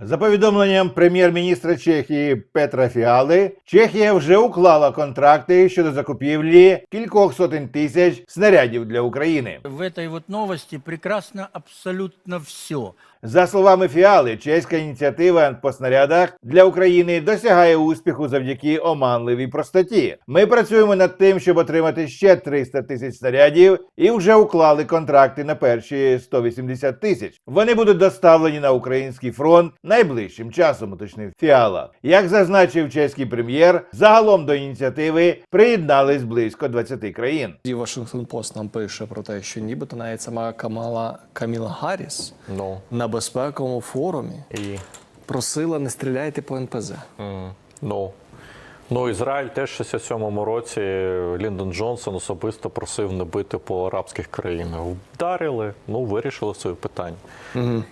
За повідомленням прем'єр-міністра Чехії Петра Фіали, Чехія вже уклала контракти щодо закупівлі кількох сотень тисяч снарядів для України. В этой вот новості прекрасно абсолютно все. За словами Фіали, чеська ініціатива по снарядах для України досягає успіху завдяки оманливій простоті. Ми працюємо над тим, щоб отримати ще 300 тисяч снарядів, і вже уклали контракти на перші 180 тисяч. Вони будуть доставлені на український фронт найближчим часом, уточнив Фіала. Як зазначив чеський прем'єр, загалом до ініціативи приєднались близько 20 країн. І Вашингтон Пост нам пише про те, що нібито навіть сама Камала Каміла Гарріс Ну на безпековому форумі і просила не стріляйте по НПЗ. м, ну. Ну, Ізраїль теж в 67-му році Ліндон Джонсон особисто просив не бити по арабських країнах. Вдарили, ну вирішили своє питання.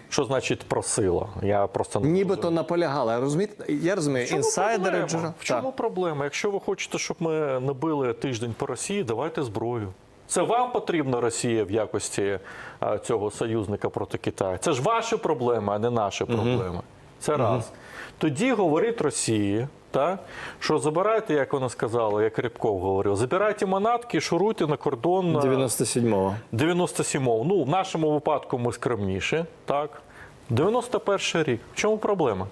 Що значить просила? Я просто не Нібито наполягала. Розумієте? Я розумію, В чому інсайдери проблема? В чому Так. проблема? Якщо ви хочете, щоб ми не били тиждень по Росії, давайте зброю. Це вам потрібна Росія в якості а, цього союзника проти Китаю. Це ж ваші проблеми, а не наші проблеми. Це раз. Тоді говорить Росії, та, що забирайте, як вона сказала, як Рябков говорив, забирайте манатки і шуруйте на кордон. а, 97-го. 97-го. Ну, в нашому випадку ми скромніші, так. 91 рік. В чому проблема?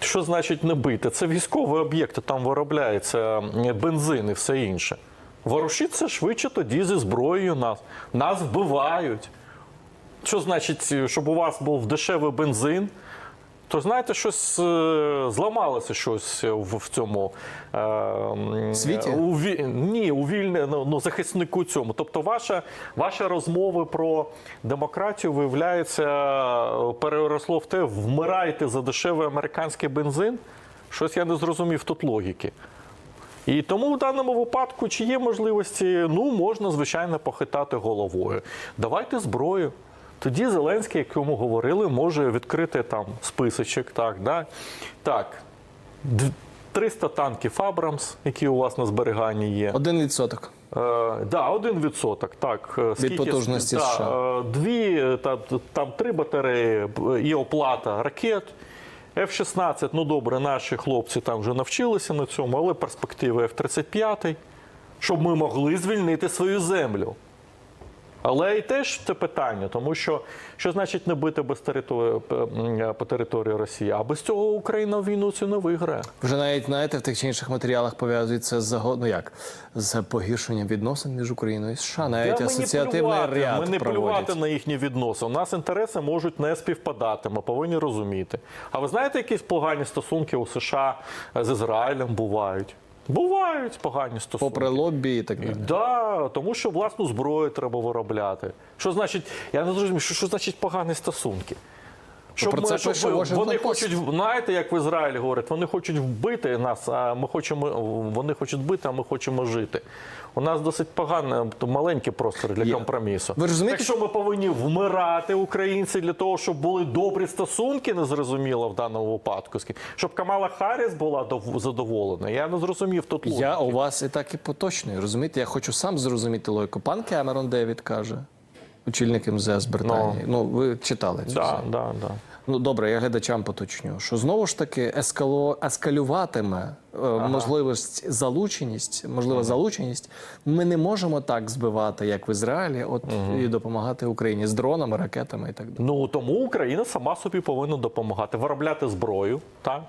Що значить не бити? Це військові об'єкти, там виробляється бензин і все інше. Ворушіться швидше тоді зі зброєю нас. Нас вбивають. Що значить, щоб у вас був дешевий бензин? То знаєте, щось е, зламалося щось в, в цьому е, Світі? У, ні, у вільне ну, ну, захиснику цьому. Тобто, ваша, ваша розмови про демократію, виявляється, переросло в те, вмирайте за дешевий американський бензин. Щось я не зрозумів тут логіки. І тому в даному випадку, чи є можливості, ну можна звичайно похитати головою. Давайте зброю. Тоді Зеленський, як йому говорили, може відкрити там списочок. Так, да? так д- 300 танків Абрамс, які у вас на зберіганні є. Один відсоток. Е, да, один відсоток. Так, Е, скільки- потужності да, США. е, Дві, е, та, там три батареї і оплата ракет. F-16, ну добре, наші хлопці там вже навчилися на цьому, але перспективи F-35, щоб ми могли звільнити свою землю. Але і теж це питання, тому що що значить не бити без території, по території Росії? А без цього Україна війну цю не виграє. Вже навіть знаєте, в тих чи інших матеріалах пов'язується з ну як з погіршенням відносин між Україною і США. Навіть асоціативний ряд Ми не плювати на їхні відносини. У нас інтереси можуть не співпадати. Ми повинні розуміти. А ви знаєте, якісь погані стосунки у США з Ізраїлем бувають? Бувають погані стосунки. Попри лобі і так далі. Да, тому що власну зброю треба виробляти. Що значить, я не зрозумів, що, що значить погані стосунки? Щоб про це ви- Washington вони хочуть, знаєте, як в Ізраїлі говорять, вони хочуть вбити нас, а ми хочемо, вони хочуть вбити, а ми хочемо жити. У нас досить поганий, то маленький простір для Є. компромісу. Ви розумієте, Якщо ми повинні вмирати українці для того, щоб були добрі стосунки, незрозуміло в даному випадку, щоб Камала Харріс була задоволена. Я не зрозумів тут логіки. Я у вас і так і поточнюю. Розумієте, я хочу сам зрозуміти логіку. Пан Кемерон Девід каже, очільник МЗС Британії. Ну, ви читали цю Да, да, да. Ну добре, я глядачам поточню, що знову ж таки ескало, ескалюватиме е, можливість залученість, можлива залученість. Ми не можемо так збивати, як в Ізраїлі, от і допомагати Україні з дронами, ракетами і так далі. Ну тому Україна сама собі повинна допомагати, виробляти зброю. Так?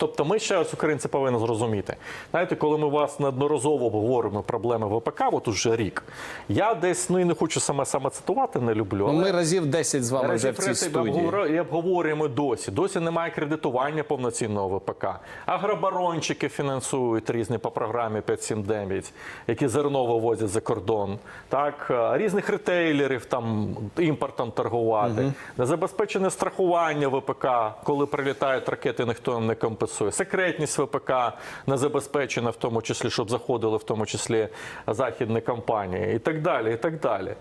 Тобто ми ще ось українці повинні зрозуміти. Знаєте, коли ми вас неодноразово обговорюємо проблеми ВПК, от уже рік, я десь ну і не хочу саме саме цитувати, не люблю. Ну, але ми разів 10 з вами вже в цій студії. І обговорюємо досі. Досі немає кредитування повноцінного ВПК. Агробарончики фінансують різні по програмі 579, які зерно вивозять за кордон. Так, різних ретейлерів там імпортом торгувати. Незабезпечене страхування ВПК, коли прилітають ракети, ніхто не компенсує. Секретність ВПК не забезпечена, в тому числі, щоб заходили в тому числі західні компанії і так далі. І так далі.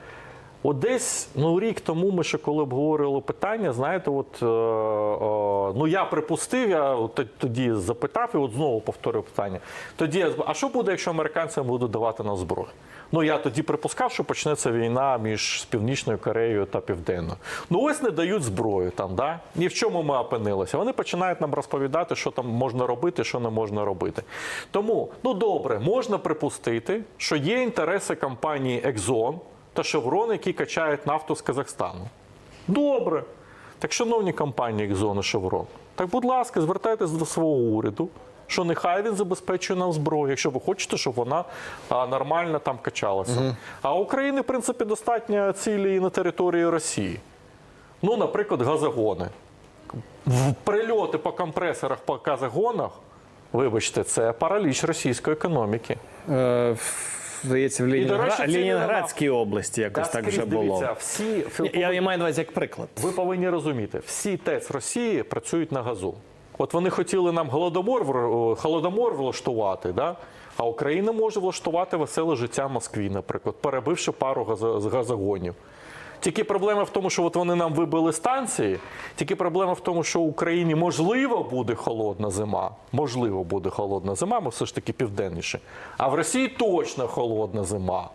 От десь ну рік тому ми ще коли обговорювали питання, знаєте, от е, е, ну я припустив, я тоді запитав і от знову повторюю питання. Тоді а що буде, якщо американцям будуть давати нам зброю? Ну я тоді припускав, що почнеться війна між Північною Кореєю та Південною. Ну ось не дають зброю там, да? Ні в чому ми опинилися. Вони починають нам розповідати, що там можна робити, що не можна робити. Тому, ну добре, можна припустити, що є інтереси компанії Exxon та Chevron, які качають нафту з Казахстану. Добре. Так, шановні компанії Exxon і Chevron, так, будь ласка, звертайтесь до свого уряду, що нехай він забезпечує нам зброю, якщо ви хочете, щоб вона нормально там качалася. А України, в принципі, достатньо цілі і на території Росії. Ну, наприклад, газогони. В- Прильоти по компресорах, по газогонах, вибачте, це параліч російської економіки. Е, Здається, в Ленінгра- речі, Лінінградській області якось так вже було. Дивіться, всі Я, я маю на увазі як приклад. Ви повинні розуміти, всі ТЕЦ Росії працюють на газу. От вони хотіли нам голодомор, холодомор влаштувати, да? а Україна може влаштувати веселе життя Москві, наприклад, перебивши пару газо- газогонів. Тільки проблема в тому, що от вони нам вибили станції. Тільки проблема в тому, що в Україні можливо буде холодна зима. Можливо, буде холодна зима, ми все ж таки південніше. А в Росії точно холодна зима.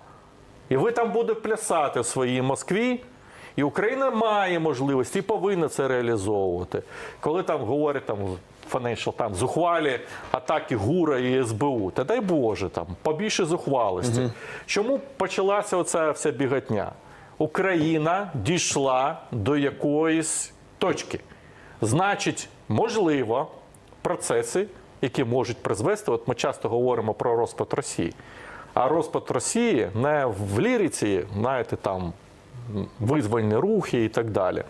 І ви там будете плясати в своїй Москві, і Україна має можливість і повинна це реалізовувати. Коли там говорять там Financial там зухвалі атаки ГУРа і СБУ, та дай Боже, там побільше зухвалості. Чому почалася оця вся біготня? Україна дійшла до якоїсь точки. Значить, можливо, процеси, які можуть призвести, от ми часто говоримо про розпад Росії. А розпад Росії не в ліріці, знаєте, там визвольні рухи і так далі.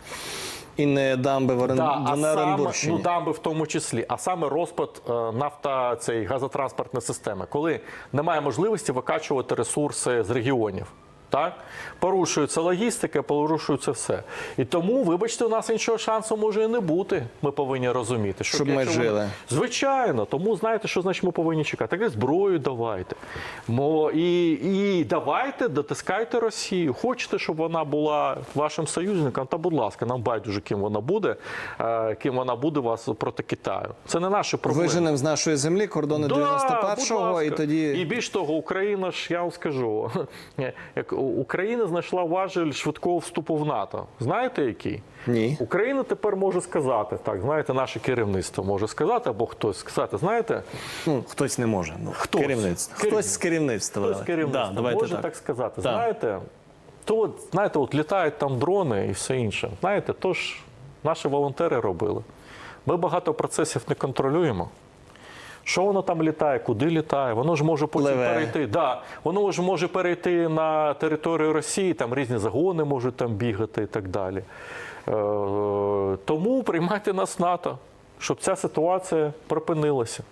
І не дамби в, Орен... Да, а саме, ну дамби в тому числі, а саме розпад е, нафта цієї газотранспортної системи, коли немає можливості викачувати ресурси з регіонів. Так? Порушується логістика, порушується все. І тому, вибачте, у нас іншого шансу може і не бути. Ми повинні розуміти, що Щоб ми жили. Звичайно, тому знаєте, що значить ми повинні чекати. Так зброю давайте. Мо, і, і давайте дотискайте Росію. Хочете, щоб вона була вашим союзником, та будь ласка, нам байдуже, ким вона буде, е, ким вона буде вас проти Китаю. Це не наші проблеми. Виженемо з нашої землі кордони Да, 91-го, і тоді. І більш того, Україна ж я вам скажу, як Україна знайшла важель швидкого вступу в НАТО. Знаєте який? Ні. Україна тепер може сказати, так, знаєте, наше керівництво може сказати, або хтось сказати, знаєте, Ну, хтось не може. Ну, Хтось. Керівництво. Керівництво. Хтось з керівництва. хтось з керівництва Да, може так. так. сказати. Так. Знаєте, то от, знаєте, от літають там дрони і все інше. Знаєте, то ж наші волонтери робили. Ми багато процесів не контролюємо. Що воно там літає, куди літає? Воно ж може потім Леве. перейти. Да, воно ж може перейти на територію Росії, там різні загони можуть там бігати і так далі. Е, тому приймайте нас НАТО, щоб ця ситуація припинилася.